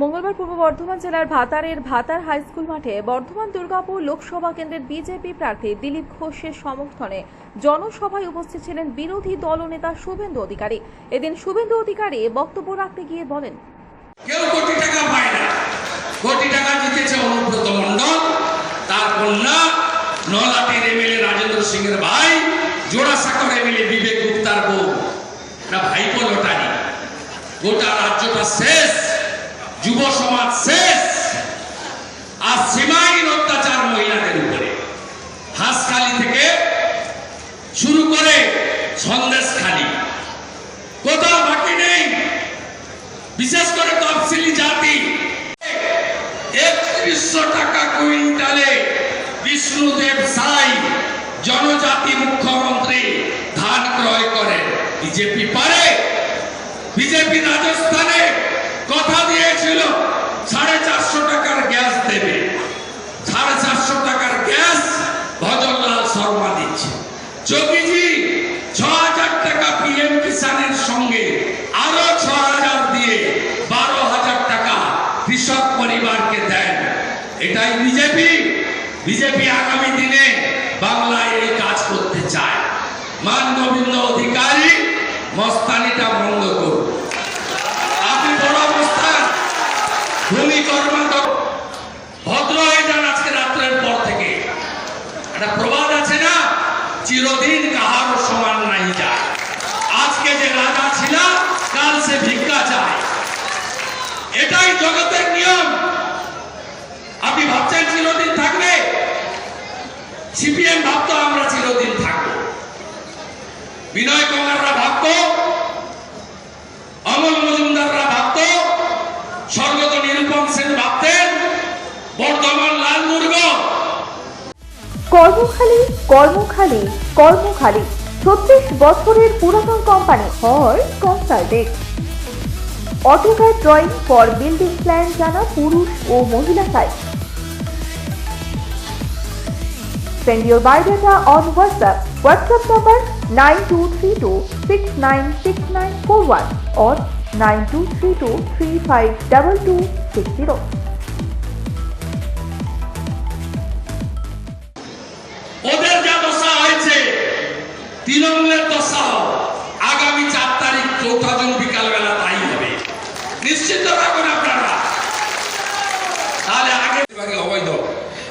মঙ্গলবার পূর্ব বর্ধমান জেলার ভাতারের ভাতার হাই স্কুল মাঠে বর্ধমান দুর্গাপুর লোকসভা কেন্দ্রের বিজেপি প্রার্থী দিলীপ ঘোষের সমর্থনে জনসভায় উপস্থিত ছিলেন বিরোধী দলনেতা শুভেন্দু অধিকারী। এদিন শুভেন্দু অধিকারী বক্তব্য রাখতে গিয়ে বলেন গোটা রাজ্যটা শেষ। যুব সমাজ শেষ। আর সীমাহীন অত্যাচার মহিলাদের উপরে। হাঁসখালি থেকে শুরু করে সন্দেশখালি। কোথাও বাকি নেই। বিশেষ করে তফসিলি জাতি। একত্রিশশো টাকা কুইন্টালে বিষ্ণুদেব সাই, জনজাতি মুখ্যমন্ত্রী, ধান ক্রয় করেন। বিজেপি পারে। বিজেপি রাজস্থানে এটাই বিজেপি। বিজেপি আগামী দিনে বাংলায় এই কাজ করতে চায়। মান গোবিন্দ অধিকারী, মস্তানিটা বন্ধ করুন। আপনি বড় অবস্থান। ভূমি কর্মান্তর ভদ্র হয়ে যান আজকে রাত্রের পর থেকে। একটা প্রবাদ আছে না? চিরদিন কাহারও সমান নাই যায়। আজকে যে রাজা ছিল কাল সে ভিক্ষা চায়। এটাই জগতের নিয়ম আপনি ভাবছেন চিরদিন থাকবে সিপিএম ভাবতো আমরা চিরদিন থাকব। বিনয় কুমাররা ভাবতো, অমল মজুমদাররা ভাবতো, স্বর্গত নিরূপম সেন ভাবতেন বর্ধমান লাল মুর্গ কর্মখালী কর্মখালী কর্মখালী। ছত্রিশ বছরের পুরাতন কোম্পানি হয় consultant AutoCAD drawing for building plan জানা পুরুষ ও মহিলা site Send your biodata on WhatsApp. WhatsApp number 9232696941 or 9232352260.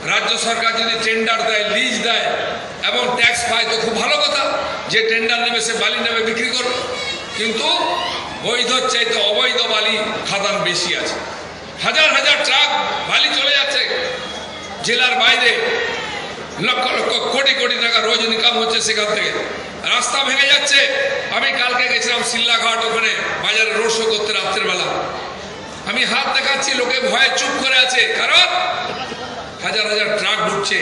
রাজ্য সরকার যদি টেন্ডার দেয় লিজ দেয়, এবং ট্যাক্স পায়, তো খুব ভালো কথা। যে টেন্ডার নেবে, সে বালি নেবে, বিক্রি করবে। কিন্তু বৈধর চাইতে অবৈধ বালি খাদান বেশি আছে। হাজার হাজার ট্রাক বালি চলে যাচ্ছে। জেলার বাইরে লক্ষ লক্ষ, কোটি কোটি টাকা রোজ ইনকাম হচ্ছে সেখান থেকে। রাস্তা ভেঙে যাচ্ছে। আমি কালকে গেছিলাম সিল্লাঘাট, ওখানে বাজারে রোড শো করতে রাত্রের বেলা আমি হাত দেখাচ্ছি, লোকে ভয়ে চুপ করে আছে। কারণ হাজার হাজার ট্রাক ঢুকছে।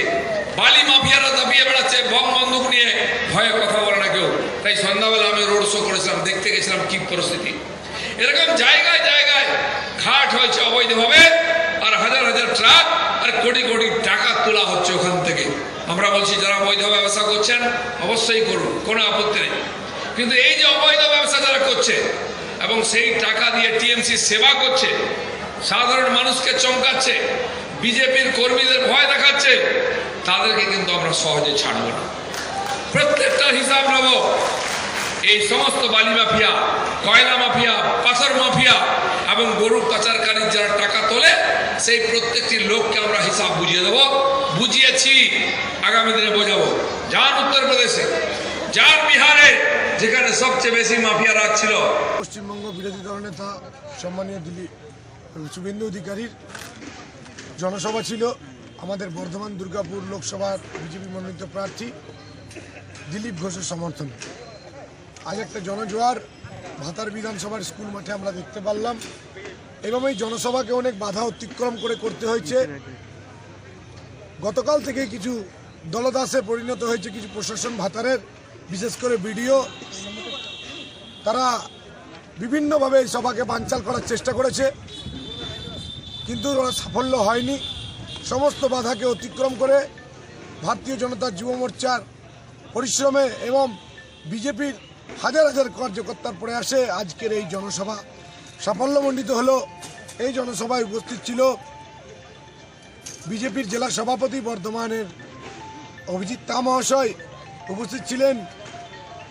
বালি মাফিয়ারা দাবিয়ে বেড়াচ্ছে, বম বন্দুক নিয়ে। ভয়ে কথা বলে না কেউ। তাই সন্ধ্যাবেলা আমি রোড শো করেছিলাম, দেখতে গেছিলাম কি পরিস্থিতি। এরকম জায়গায় জায়গায় ঘাট হয়েছে অবৈধভাবে, আর হাজার হাজার ট্রাক, আর কোটি কোটি টাকা তোলা হচ্ছে ওখান থেকে। আমরা বলছি, যারা অবৈধ ব্যবসা করছেন, অবশ্যই করুন, কোনো আপত্তি নেই। কিন্তু এই যে অবৈধ ব্যবসা যারা করছে, এবং সেই টাকা দিয়ে টিএমসি সেবা করছে, সাধারণ মানুষকে চমকাচ্ছে বিজেপির কর্মীদের ভয় দেখাচ্ছে, তাদেরকে কিন্তু আমরা সহজে ছাড়ব না। প্রত্যেকটা হিসাব নেব। এই সমস্ত বালি মাফিয়া, কয়লা মাফিয়া, পাথর মাফিয়া এবং গরু পাচারকারীর যারা টাকা তোলে, সেই প্রত্যেকটি লোককে আমরা হিসাব বুঝিয়ে দেবো। বুঝিয়েছি, আগামী দিনে বোঝাবো। যান উত্তরপ্রদেশে যান বিহারে, যেখানে সবচেয়ে বেশি মাফিয়া রাজ ছিল। পশ্চিমবঙ্গ বিরোধী দলনেতা সম্মানীয় দিলীপ শুভেন্দু অধিকারীর জনসভা ছিল, আমাদের বর্ধমান দুর্গাপুর লোকসভার বিজেপি মনোনীত প্রার্থী দিলীপ ঘোষের সমর্থনে। আজ একটা জনজোয়ার, ভাতার বিধানসভার স্কুল মাঠে আমরা দেখতে পারলাম। এবং এই জনসভাকে অনেক বাধা অতিক্রম করে করতে হয়েছে। গতকাল থেকে কিছু দলদাসে পরিণত হয়েছে কিছু প্রশাসন ভাতারের, বিশেষ করে বিডিও। তারা বিভিন্নভাবে এই সভাকে বানচাল করার চেষ্টা করেছে। কিন্তু সাফল্য হয়নি। সমস্ত বাধাকে অতিক্রম করে ভারতীয় জনতা যুব মোর্চার পরিশ্রমে এবং বিজেপির হাজার হাজার কার্যকর্তার প্রয়াসে আজকের এই জনসভা সাফল্যমণ্ডিত হলো। এই জনসভায় উপস্থিত ছিল বিজেপির জেলা সভাপতি বর্ধমানের অভিজিৎ তা মহাশয়। উপস্থিত ছিলেন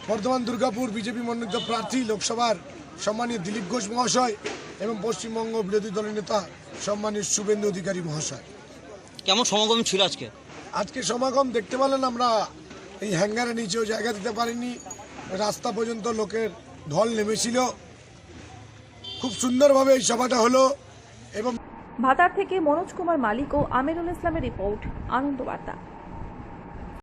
বর্ধমান দুর্গাপুর বিজেপি মনোনীত প্রার্থী লোকসভার সম্মানীয় দিলীপ ঘোষ মহাশয়। এবং পশ্চিমবঙ্গ বিরোধী দলের নেতা সম্মানীয় শুভেন্দু অধিকারী মহাশয়। কেমন সমাগম ছিল আজকে? আজকে সমাগম দেখতে পেলেন আমরা এই হ্যাঙ্গারের নিচেও জায়গা দিতে পারিনি। রাস্তা পর্যন্ত লোকের ঢল নেমেছিল। খুব সুন্দরভাবে এই সভাটা হলো এবং ভাতার থেকে মনোজ কুমার মালিক ও আমিরুল ইসলামের রিপোর্ট আনন্দ বার্তা